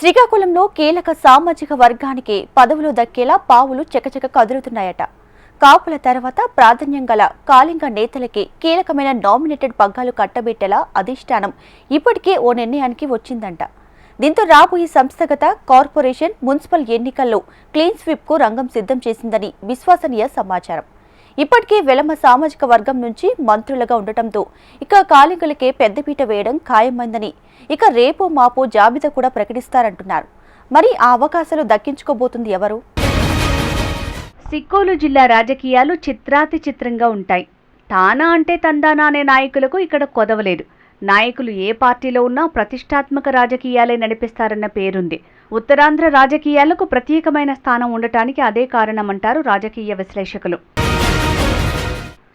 శ్రీకాకుళంలో కీలక సామాజిక వర్గానికి పదవులు దక్కేలా పావులు చకచక కదులుతున్నాయట. కాపుల తర్వాత ప్రాధాన్యం గల కాళింగ నేతలకి కీలకమైన నామినేటెడ్ పగ్గాలు కట్టబెట్టేలా అధిష్టానం ఇప్పటికే ఓ నిర్ణయానికి వచ్చిందంట. దీంతో రాబోయే సంస్థగత కార్పొరేషన్ మున్సిపల్ ఎన్నికల్లో క్లీన్ స్వీప్కు రంగం సిద్ధం చేసిందని విశ్వసనీయ సమాచారం. ఇప్పటికే వెలమ సామాజిక వర్గం నుంచి మంత్రులుగా ఉండటంతో ఇక కాళింగులకే పెద్దపీట వేయడం ఖాయమైందని ఇక రేపు మాపు జాబితా కూడా ప్రకటిస్తారంటున్నారు. మరి ఆ అవకాశాలు దక్కించుకోబోతుంది ఎవరు? సిక్కోలు జిల్లా రాజకీయాలు చిత్రాతి చిత్రంగా ఉంటాయి. తానా అంటే తందానా అనే నాయకులకు ఇక్కడ కొదవలేదు. నాయకులు ఏ పార్టీలో ఉన్నా ప్రతిష్టాత్మక రాజకీయాలే నడిపిస్తారన్న పేరుంది. ఉత్తరాంధ్ర రాజకీయాలకు ప్రత్యేకమైన స్థానం ఉండటానికి అదే కారణమంటారు రాజకీయ విశ్లేషకులు.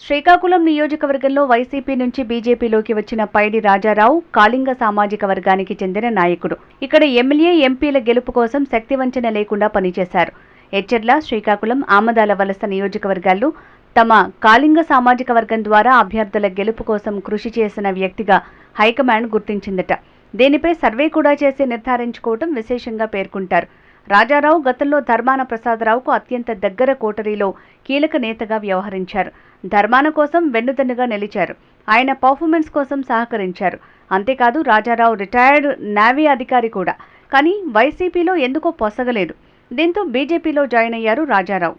శ్రీకాకుళం నియోజకవర్గంలో వైసీపీ నుంచి బీజేపీలోకి వచ్చిన పైడి రాజారావు కాళింగ సామాజిక వర్గానికి చెందిన నాయకుడు. ఇక్కడ ఎమ్మెల్యే ఎంపీల గెలుపు కోసం శక్తివంచన లేకుండా పనిచేశారు. ఎచ్చెర్ల శ్రీకాకుళం ఆమదాల వలస నియోజకవర్గాల్లో తమ కాళింగ సామాజిక వర్గం ద్వారా అభ్యర్థుల గెలుపు కోసం కృషి చేసిన వ్యక్తిగా హైకమాండ్ గుర్తించిందట. దీనిపై సర్వే కూడా చేసి నిర్ధారించుకోవటం విశేషంగా పేర్కొంటారు. రాజారావు గతంలో ధర్మాన ప్రసాదరావుకు అత్యంత దగ్గర కోటరీలో కీలక నేతగా వ్యవహరించారు. ధర్మాన కోసం వెన్నుదన్నుగా నిలిచారు. ఆయన పర్ఫార్మెన్స్ కోసం సహకరించారు. అంతేకాదు రాజారావు రిటైర్డ్ నేవీ అధికారి కూడా. కానీ వైసీపీలో ఎందుకో పొసగలేదు. దీంతో బీజేపీలో జాయిన్ అయ్యారు రాజారావు.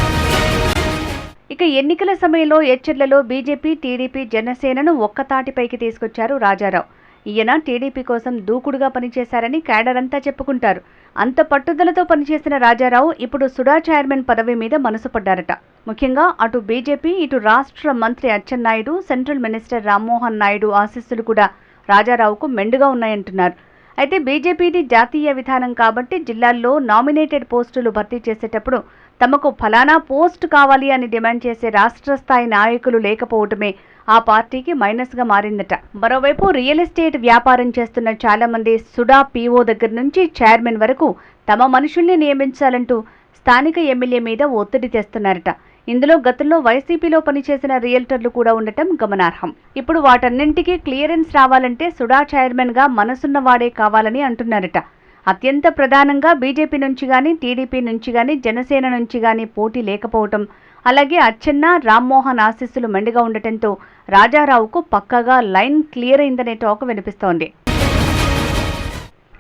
ఇక ఎన్నికల సమయంలో ఎచ్చర్లలో బీజేపీ టీడీపీ జనసేనను ఒక్కతాటిపైకి తీసుకొచ్చారు రాజారావు. ఈయన టీడీపీ కోసం దూకుడుగా పనిచేశారని క్యాడర్ అంతా చెప్పుకుంటారు. అంత పట్టుదలతో పనిచేసిన రాజారావు ఇప్పుడు సుడా చైర్మన్ పదవి మీద మనసు పడ్డారట. ముఖ్యంగా అటు బీజేపీ ఇటు రాష్ట్ర మంత్రి అచ్చెన్నాయుడు సెంట్రల్ మినిస్టర్ రామ్మోహన్ నాయుడు ఆశీస్సులు కూడా రాజారావుకు మెండుగా ఉన్నాయంటున్నారు. అయితే బీజేపీది జాతీయ విధానం కాబట్టి జిల్లాల్లో నామినేటెడ్ పోస్టులు భర్తీ చేసేటప్పుడు తమకు ఫలానా పోస్ట్ కావాలి అని డిమాండ్ చేసే రాష్ట్ర స్థాయి నాయకులు లేకపోవటమే ఆ పార్టీకి మైనస్గా మారిందట. మరోవైపు రియల్ ఎస్టేట్ వ్యాపారం చేస్తున్న చాలామంది సుడా పీఓ దగ్గర నుంచి చైర్మన్ వరకు తమ మనుషుల్ని నియమించాలంటూ స్థానిక ఎమ్మెల్యే మీద ఒత్తిడి తెస్తున్నారట. ఇందులో గతంలో వైసీపీలో పనిచేసిన రియల్టర్లు కూడా ఉండటం గమనార్హం. ఇప్పుడు వాటన్నింటికీ క్లియరెన్స్ రావాలంటే సుడా చైర్మన్గా మనసున్నవాడే కావాలని అంటున్నారట. అత్యంత ప్రధానంగా బీజేపీ నుంచి కానీ టీడీపీ నుంచి కానీ జనసేన నుంచి కానీ పోటీ లేకపోవటం అలాగే అచ్చెన్న రామ్మోహన్ ఆశీస్సులు మెండుగా ఉండటంతో రాజారావుకు పక్కగా లైన్ క్లియర్ అయిందనే టాక్ వినిపిస్తోంది.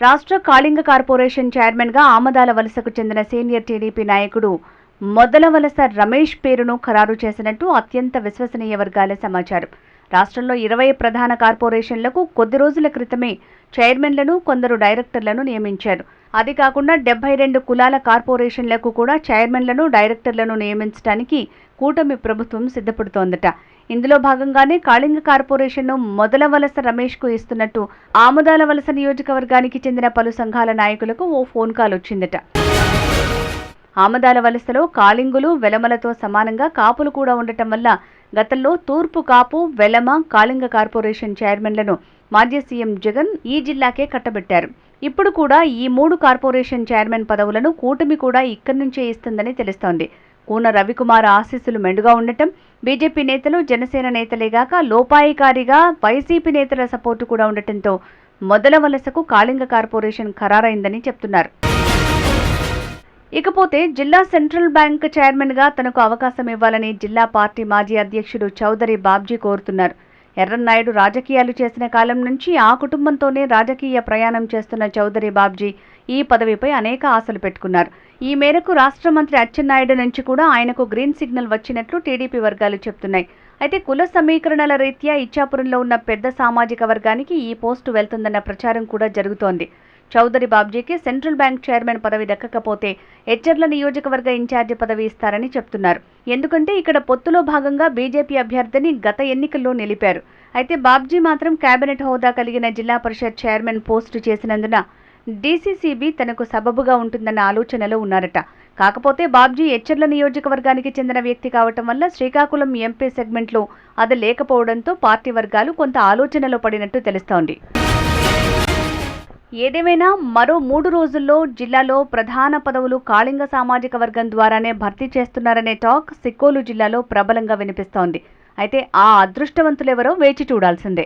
రాష్ట్ర కాళింగ కార్పొరేషన్ చైర్మన్గా ఆమదాల వలసకు చెందిన సీనియర్ టీడీపీ నాయకుడు మొదల వలస రమేష్ పేరును ఖరారు చేసినట్టు అత్యంత విశ్వసనీయ వర్గాల సమాచారం. రాష్ట్రంలో ఇరవై ప్రధాన కార్పొరేషన్లకు కొద్ది రోజుల క్రితమే చైర్మన్లను కొందరు డైరెక్టర్లను నియమించారు. అది కాకుండా డెబ్బై రెండు కులాల కార్పొరేషన్లకు కూడా చైర్మన్లను డైరెక్టర్లను నియమించడానికి కూటమి ప్రభుత్వం సిద్ధపడుతోందట. ఇందులో భాగంగానే కాళింగ కార్పొరేషన్ను మొదల వలస రమేష్కు ఇస్తున్నట్టు ఆముదాల వలస నియోజకవర్గానికి చెందిన పలు సంఘాల నాయకులకు ఓ ఫోన్ కాల్ వచ్చిందట. ఆమదాల వలసలో కాళింగులు వెలమలతో సమానంగా కాపులు కూడా ఉండటం వల్ల గతంలో తూర్పు కాపు వెలమ కాళింగ కార్పొరేషన్ చైర్మన్లను మాజీ సీఎం జగన్ ఈ జిల్లాకే కట్టబెట్టారు. ఇప్పుడు కూడా ఈ మూడు కార్పొరేషన్ చైర్మన్ పదవులను కూటమి కూడా ఇక్కడి నుంచే ఇస్తుందని తెలుస్తోంది. కూన రవికుమార్ ఆశీస్సులు మెండుగా ఉండటం బీజేపీ నేతలు జనసేన నేతలేగాక లోపాయికారిగా వైసీపీ నేతల సపోర్టు కూడా ఉండటంతో మొదల వలసకు కాళింగ కార్పొరేషన్ ఖరారైందని చెప్తున్నారు. ఇకపోతే జిల్లా సెంట్రల్ బ్యాంక్ చైర్మన్గా తనకు అవకాశం ఇవ్వాలని జిల్లా పార్టీ మాజీ అధ్యక్షుడు చౌదరి బాబ్జీ కోరుతున్నారు. ఎర్రన్నాయుడు రాజకీయాలు చేసిన కాలం నుంచి ఆ కుటుంబంతోనే రాజకీయ ప్రయాణం చేస్తున్న చౌదరి బాబ్జీ ఈ పదవిపై అనేక ఆశలు పెట్టుకున్నారు. ఈ మేరకు రాష్ట్ర మంత్రి అచ్చెన్నాయుడు నుంచి కూడా ఆయనకు గ్రీన్ సిగ్నల్ వచ్చినట్లు టీడీపీ వర్గాలు చెప్తున్నాయి. అయితే కుల సమీకరణల రీత్యా ఇచ్చాపురంలో ఉన్న పెద్ద సామాజిక వర్గానికి ఈ పోస్టు వెళ్తుందన్న ప్రచారం కూడా జరుగుతోంది. చౌదరి బాబ్జీకి సెంట్రల్ బ్యాంక్ చైర్మన్ పదవి దక్కకపోతే ఎచ్చర్ల నియోజకవర్గ ఇన్ఛార్జి పదవి ఇస్తారని చెప్తున్నారు. ఎందుకంటే ఇక్కడ పొత్తులో భాగంగా బీజేపీ అభ్యర్థిని గత ఎన్నికల్లో నిలిపారు. అయితే బాబ్జీ మాత్రం కేబినెట్ హోదా కలిగిన జిల్లా పరిషత్ చైర్మన్ పోస్టు చేసినందున డీసీసీబీ తనకు సబబుగా ఉంటుందన్న ఆలోచనలో ఉన్నారట. కాకపోతే బాబ్జీ ఎచ్చర్ల నియోజకవర్గానికి చెందిన వ్యక్తి కావటం వల్ల శ్రీకాకుళం ఎంపీ సెగ్మెంట్లో అది లేకపోవడంతో పార్టీ వర్గాలు కొంత ఆలోచనలో పడినట్టు తెలుస్తోంది. ఏదేమైనా మరో మూడు రోజుల్లో జిల్లాలో ప్రధాన పదవులు కాళింగ సామాజిక వర్గం ద్వారానే భర్తీ చేస్తున్నారనే టాక్ సిక్కోలు జిల్లాలో ప్రబలంగా వినిపిస్తోంది. అయితే ఆ అదృష్టవంతులెవరో వేచి చూడాల్సిందే.